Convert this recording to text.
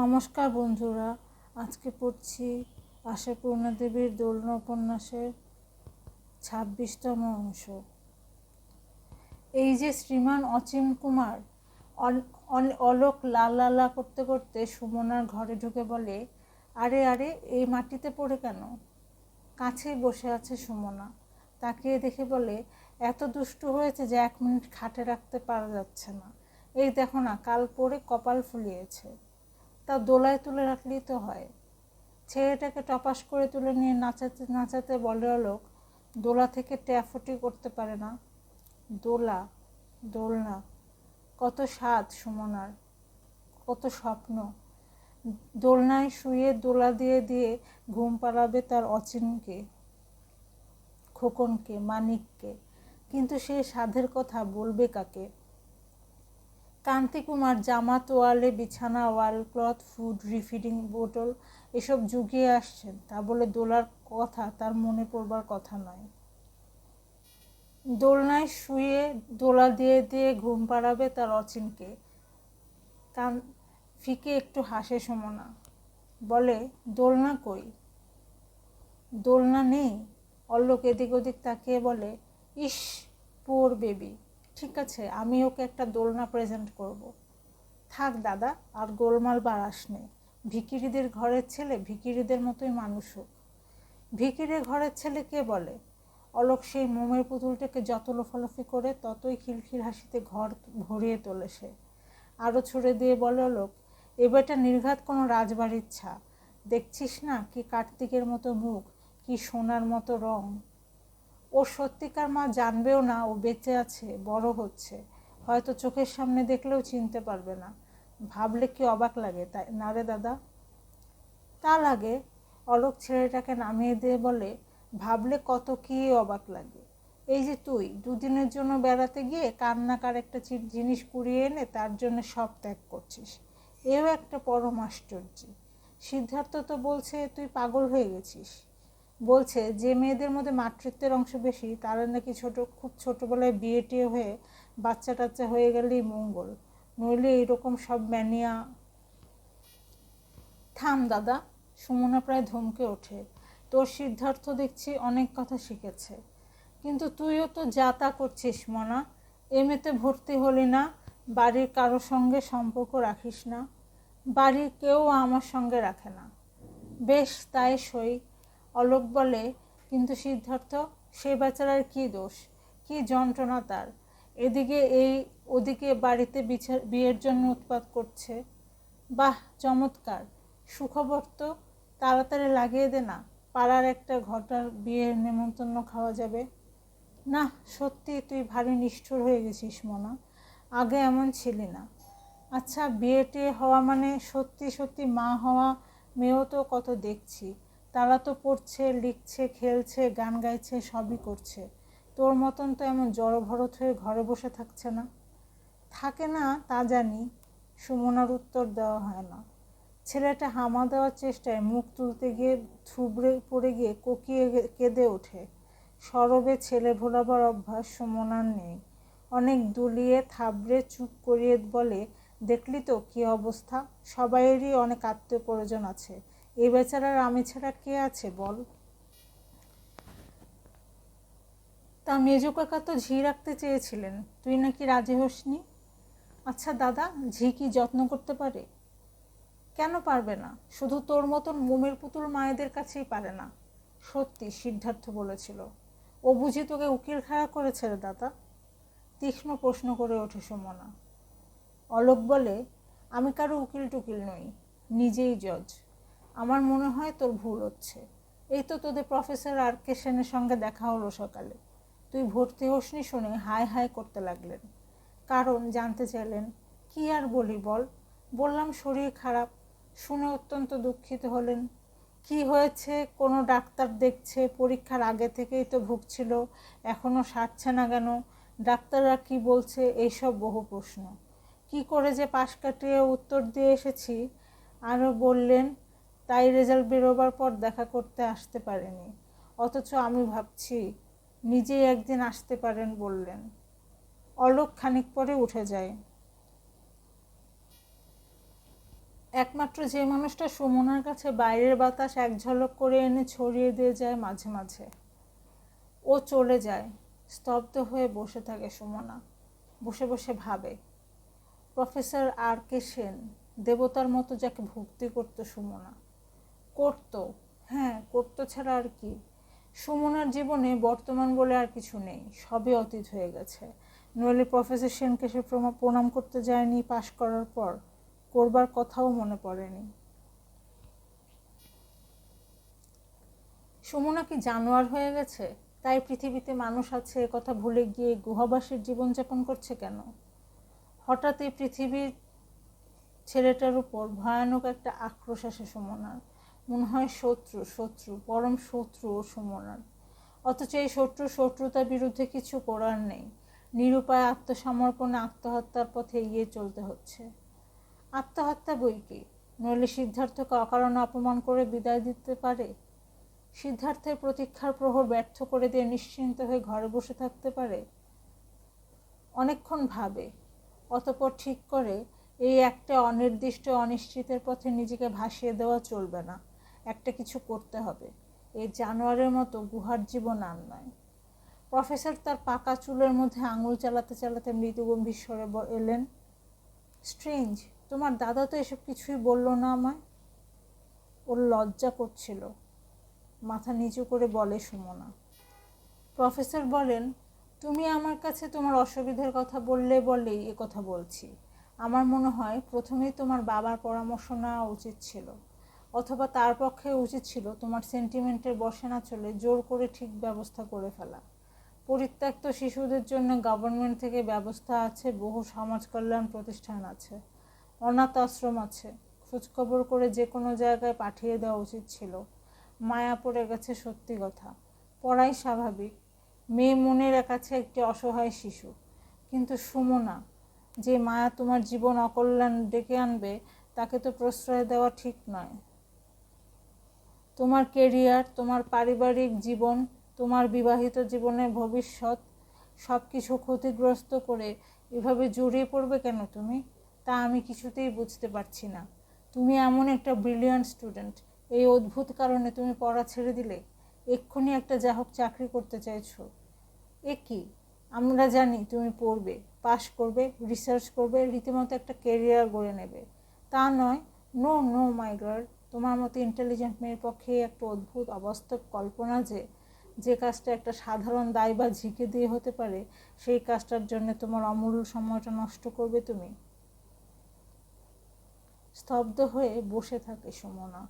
নমস্কার বন্ধুরা, আজকে পড়ছি আশাপূর্ণা দেবীর দোলনা উপন্যাসের ছাব্বিশতম অংশ। এই যে শ্রীমান অচিন কুমার অলোক লাল লালা করতে করতে সুমনার ঘরে ঢুকে বলে, আরে আরে, এই মাটিতে পড়ে কেন? কাছেই বসে আছে সুমনা। তাকিয়ে দেখে বলে, এত দুষ্টু হয়েছে যে এক মিনিট খাটে রাখতে পারা যাচ্ছে না। এই দেখো না, কাল পরে কপাল ফুলিয়েছে। তা দোলায় তুলে রাখলেই তো হয়। ছেলেটাকে টপাস করে তুলে নিয়ে নাচাতে নাচাতে বলে লোক, দোলা থেকে ট্যাফুটি করতে পারে না। দোলা, দোলনা, কত স্বাদ সুমনার, কত স্বপ্ন। দোলনায় শুয়ে দোলা দিয়ে দিয়ে ঘুম পাড়াবে তার অচিনকে, খোকনকে, মানিককে। কিন্তু সে সাধের কথা বলবে কাকে? কান্তিকুমার জামা তোয়ালে বিছানা wall, cloth, food, refeeding bottle এসব জুগিয়ে আসছেন। তা বলে দোলার কথা তার মনে পড়বার কথা নয়। দোলনায় শুয়ে দোলা দিয়ে দিয়ে ঘুম পাড়াবে তার অচিনকে। কান ফিকে একটু হাসে সমনা। বলে, দোলনা কই? দোলনা নেই। অল্লোক এদিক ওদিক তাকিয়ে বলে, ইস, পোর বেবি। ঠিক আছে, আমি ওকে একটা দোলনা প্রেজেন্ট করব। থাক দাদা, আর গোলমাল বাড়াস নে। ভিকিরিদের ঘরের ছেলে ভিকিরিদের মতোই মানুষ হোক। ভিকিরির ঘরের ছেলে কে বলে? অলোক সেই মোমের পুতুলটাকে যত লোফালাফি করে ততই খিলখিল হাসিতে ঘর ভরিয়ে তোলে সে। আরও ছুড়ে দিয়ে বলে অলোক এবারটা নির্ঘাত কোনো রাজবাড়ির ছা। দেখছিস না কি কার্তিকের মতো মুখ, কি সোনার মতো রং? ও সত্যিকার মা জানবেও না, ও বেঁচে আছে, বড় হচ্ছে। হয়তো চোখের সামনে দেখলেও চিনতে পারবে না। ভাবলে কি অবাক লাগে, তাই না রে দাদা? তা লাগে অলোক ছেলেটাকে নামিয়ে দিয়ে বলে, ভাবলে কত কি অবাক লাগে। এই যে তুই, দুদিনের জন্য বেড়াতে গিয়ে কান্নাকার একটা জিনিস কুড়িয়ে এনে তার জন্য সব ত্যাগ করছিস। এও একটা পরম আশ্চর্য। সিদ্ধার্থ তো বলছে, তুই পাগল হয়ে গেছিস। বলছে যে মেয়েদের মধ্যে মাতৃত্বের অংশ বেশি, তারা নাকি ছোট, খুব ছোটোবেলায় বিয়ে টিয়ে হয়ে বাচ্চা টাচ্চা হয়ে গেলেই মঙ্গল। নইলে এইরকম সব ম্যানিয়া। থাম দাদা, সুমনা প্রায় ধমকে ওঠে। তোর সিদ্ধার্থ দেখছি অনেক কথা শিখেছে। কিন্তু তুইও তো যা তা করছিস, মনা। এমএতে ভর্তি হলি না, বাড়ির কারোর সঙ্গে সম্পর্ক রাখিস না। বাড়ির কেউ আমার সঙ্গে রাখে না। বেশ, তাই সই। অলোক বলে, কিন্তু সিদ্ধার্থ, সে বেচারার কী দোষ? কী যন্ত্রণা তার? এদিকে এই, ওদিকে বাড়িতে বিয়ের জন্য উৎপাত করছে। বাহ, চমৎকার। সুখবর তো, তাড়াতাড়ি লাগিয়ে দে না। পাড়ার একটা ঘটার বিয়ের নেমন্তন্ন খাওয়া যাবে। না, সত্যি তুই ভারী নিষ্ঠুর হয়ে গেছিস, মনা। আগে এমন ছিলি না। আচ্ছা বিয়ে টিয়ে হওয়া মানে সত্যি সত্যি মা হওয়া, মেয়েও তো কত দেখছি। তারা তো পড়ছে, লিখছে, খেলছে, গান গাইছে, সবই করছে। তোর মতন তো এমন জড়ভরত হয়ে ঘরে বসে থাকছে না। থাকে না, তা জানি, সুমনার উত্তর দেওয়া হয় না। ছেলেটা হামা দেওয়ার চেষ্টায় মুখ তুলতে গিয়ে থুবড়ে পড়ে গিয়ে কোকিয়ে কেঁদে ওঠে। সরবে ছেলে ভোলাবার অভ্যাস সুমনার নেই। অনেক দুলিয়ে, থাবড়ে চুপ করিয়ে বলে, দেখলি তো কী অবস্থা? সবাইয়েরই অনেক আত্মীয় প্রয়োজন আছে। এই বেচারার আমি ছাড়া কে আছে বল? তা মেজো কাকা তো ঝি রাখতে চেয়েছিলেন, তুই নাকি রাজি হসনি? আচ্ছা দাদা, ঝি কি যত্ন করতে পারে? কেন পারবে না? শুধু তোর মতন মোমের পুতুল মায়েদের কাছেই পারে না। সত্যি সিদ্ধার্থ বলেছিল। ও বুঝি তোকে উকিল খাড়া করেছে রে দাদা? তীক্ষ্ণ প্রশ্ন করে ওঠে সুমনা। অলোক বলে, আমি কারও উকিল টুকিল নই, নিজেই জজ আমার মনে হয় তোর ভুল হচ্ছে। এই তো তোদের প্রফেসর আর কে সেনের সঙ্গে দেখা হলো সকালে। তুই ভর্তি হোসনি শুনে হাই হাই করতে লাগলেন। কারণ জানতে চাইলেন, কি আর বলি বল? বললাম শরীর খারাপ, শুনে অত্যন্ত দুঃখিত হলেন। কি হয়েছে? কোনো ডাক্তার দেখছে? পরীক্ষার আগে থেকেই তো ভুগছিল এখনও সারছে না কেন? ডাক্তাররা কি বলছে? এইসব বহু প্রশ্ন। কি করে যে পাশ কাটিয়ে উত্তর দিয়ে এসেছি? আরও বললেন তাই রেজাল্ট বেরোবার পর দেখা করতে আসতে পারেনি। অথচ আমি ভাবছি, নিজেই একদিন আসতে পারেন বললেন। অলোক খানিক পরে উঠে যায়। একমাত্র যে মানুষটা সুমনার কাছে বাইরের বাতাস এক ঝলক করে এনে ছড়িয়ে দিয়ে যায় মাঝে মাঝে। ও চলে যায়, স্তব্ধ হয়ে বসে থাকে সুমনা। বসে বসে ভাবে, প্রফেসর আর কে সেন? দেবতার মতো যাকে ভক্তি করতো সুমনা। করতো হ্যাঁ করতো ছাড়া আর কি। সুমনার জীবনে বর্তমান বলে আর কিছু নেই, সবই অতীত হয়ে গেছে। নইলে প্রফেসর সেনকে সে প্রণাম করতে যায়নি পাশ করার পর, করবার কথাও মনে পড়েনি। সুমনা কি জানোয়ার হয়ে গেছে? তাই পৃথিবীতে মানুষ আছে কথা ভুলে গিয়ে গুহাবাসীর জীবনযাপন করছে কেন? হঠাৎ এই পৃথিবীর ছেলেটার উপর ভয়ানক একটা আক্রোশ আসে সুমনার। মনে হয় শত্রু শত্রু, পরম শত্রু ও সুমনার অথচ এই শত্রু, শত্রুতার বিরুদ্ধে কিছু করার নেই। নিরুপায় আত্মসমর্পণে আত্মহত্যার পথে এগিয়ে চলতে হচ্ছে। আত্মহত্যা বই কি? নইলে সিদ্ধার্থকে অকারণে অপমান করে বিদায় দিতে পারে? সিদ্ধার্থের প্রতীক্ষার প্রহর ব্যর্থ করে দিয়ে নিশ্চিন্ত হয়ে ঘরে বসে থাকতে পারে? অনেকক্ষণ ভাবে, অতপর ঠিক করে, এই একটা অনির্দিষ্ট অনিশ্চিতের পথে নিজেকে ভাসিয়ে দেওয়া চলবে না। একটা কিছু করতে হবে। এই জানোয়ারের মতো গুহার জীবন আর নয়। প্রফেসর তার পাকা চুলের মধ্যে আঙুল চালাতে চালাতে মৃদুগম্ভীর স্বরে ব- এলেন, স্ট্রেঞ্জ, তোমার দাদা তো এসব কিছুই বলল না আমায়? ওর লজ্জা করছিল। মাথা নিচু করে বলে সুমনা। প্রফেসর বলেন, তুমি আমার কাছে তোমার অসুবিধার কথা বললে বলেই এ কথা বলছি। আমার মনে হয় প্রথমেই তোমার বাবার পরামর্শ নেওয়া উচিত ছিল। অথবা তার পক্ষে উচিত ছিল তোমার সেন্টিমেন্টের বসে না চলে জোর করে ঠিক ব্যবস্থা করে ফেলা। পরিত্যক্ত শিশুদের জন্য গভর্নমেন্ট থেকে ব্যবস্থা আছে, বহু সমাজ কল্যাণ প্রতিষ্ঠান আছে, অনাথ আশ্রম আছে, খোঁজখবর করে যে কোনো জায়গায় পাঠিয়ে দেওয়া উচিত ছিল। মায়া পড়ে গেছে সত্যি কথা। পড়াই স্বাভাবিক। মেয়ে মনের কাছে একটি অসহায় শিশু। কিন্তু সুমনা, যে মায়া তোমার জীবন অকল্যাণ ডেকে আনবে, তাকে তো প্রশ্রয় দেওয়া ঠিক নয়। তোমার কেরিয়ার তোমার পারিবারিক জীবন, তোমার বিবাহিত জীবনের ভবিষ্যৎ সব কিছু ক্ষতিগ্রস্ত করে এভাবে জড়িয়ে পড়বে কেন তুমি? তা আমি কিছুতেই বুঝতে পারছি না। তুমি এমন একটা ব্রিলিয়ান্ট স্টুডেন্ট এই অদ্ভুত কারণে তুমি পড়া ছেড়ে দিলে? এক্ষুনি একটা যা হোক চাকরি করতে চাইছো। এ কি? আমরা জানি তুমি পড়বে পাশ করবে রিসার্চ করবে, রীতিমতো একটা কেরিয়ার গড়ে নেবে। তা নয়। নো নো মাই গার্ল তোমার মতো ইন্টেলিজেন্ট মেয়ের পক্ষে একটা অদ্ভুত অবাস্তব কল্পনা যে যে কাজটা একটা সাধারণ দায় বা ঝিঁকে দিয়ে হতে পারে, সেই কাজটার জন্য তোমার অমূল্য সময়টা নষ্ট করবে তুমি। স্তব্ধ হয়ে বসে থাকে সুমনা।